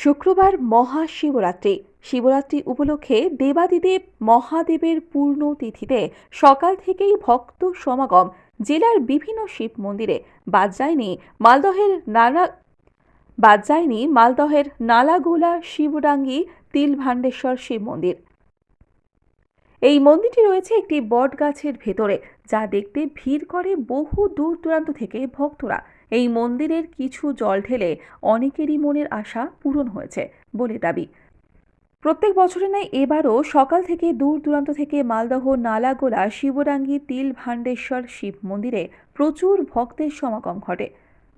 শুক্রবার মহাশিবরাত্রি। শিবরাত্রি উপলক্ষে দেবাদিদেব মহাদেবের পূর্ণ তিথিতে সকাল থেকেই ভক্ত সমাগম জেলার বিভিন্ন শিব মন্দিরে। বাদ যায়নি মালদহের নানা বাদ যায়নি মালদহের নালাগোলা শিবডাঙ্গি, তিলভাণ্ডেশ্বর শিব মন্দির। এই মন্দিরটি রয়েছে একটি বট গাছের ভেতরে, যা দেখতে ভিড় করে বহু দূর দূরান্ত থেকে ভক্তরা। এই মন্দিরের কিছু জল ঢেলে অনেকেরই মনের আশা পূরণ হয়েছে বলে দাবি। প্রত্যেক বছরের ন্যায় এবারও সকাল থেকে দূর দূরান্ত থেকে মালদহ, নালাগোলা শিবডাঙ্গি তিল ভাণ্ডেশ্বর শিব মন্দিরে প্রচুর ভক্তের সমাগম ঘটে।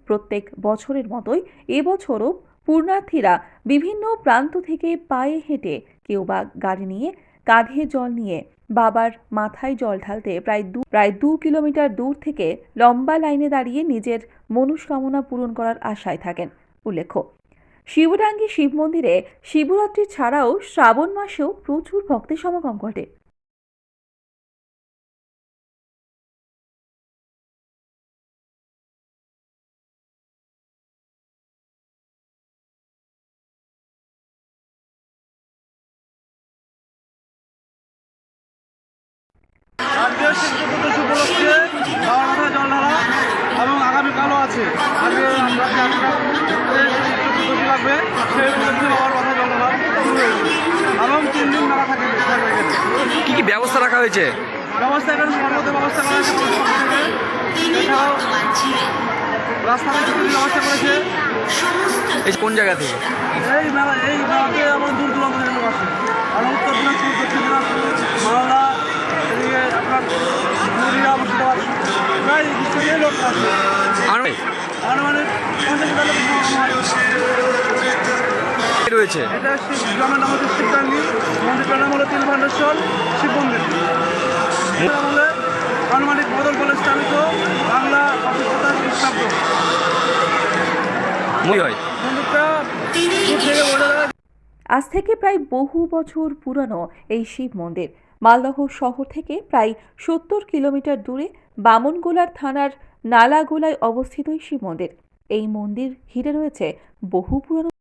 প্রত্যেক বছরের মতোই এবছরও পূর্ণার্থীরা বিভিন্ন প্রান্ত থেকে পায়ে হেঁটে কেউ বা গাড়ি নিয়ে কাঁধে জল নিয়ে বাবার মাথায় জল ঢালতে প্রায় দু প্রায় দু কিলোমিটার দূর থেকে লম্বা লাইনে দাঁড়িয়ে নিজের মনস্কামনা পূরণ করার আশায় থাকেন, উল্লেখ্য। শিবরাঙ্গি শিব মন্দিরে শিবরাত্রি ছাড়াও শ্রাবণ মাসেও প্রচুর ভক্তের সমাগম ঘটে। আজকে শিব চতুর্দশী উপলক্ষে বাবার মাথায় জল ঢালা এবং আগামীকালও আছে আমরা চতুর্দশী লাগবে সেই উপলক্ষে শুরু হয়েছে এবং তিন দিন মেলা থাকে থাকবে এখানে কি কি ব্যবস্থা রাখা হয়েছে? ব্যবস্থা এখানে সর্বত ব্যবস্থা করা হয়েছে এছাড়াও রাস্তাঘাট ব্যবস্থা করেছে। কোন জায়গা থেকে? এই মেলা এই মেলাতে আমার দূর দূরান্ত রয়েছে। এটা গ্রামের নাম হচ্ছে শিবগাঙ্গি মন্দিরটার নাম হলো তিলভাণ্ডেশ্বর শিব মন্দির। আনুমানিক মদন কলেজ চালিত বাংলা হয়। আজ থেকে প্রায় বহু বছর পুরনো এই শিব মন্দির। মালদহ শহর থেকে প্রায় সত্তর কিলোমিটার দূরে বামনগোলার থানার নালাগোলায় অবস্থিত এই শিব মন্দির। এই মন্দির ঘিরে রয়েছে বহু পুরনো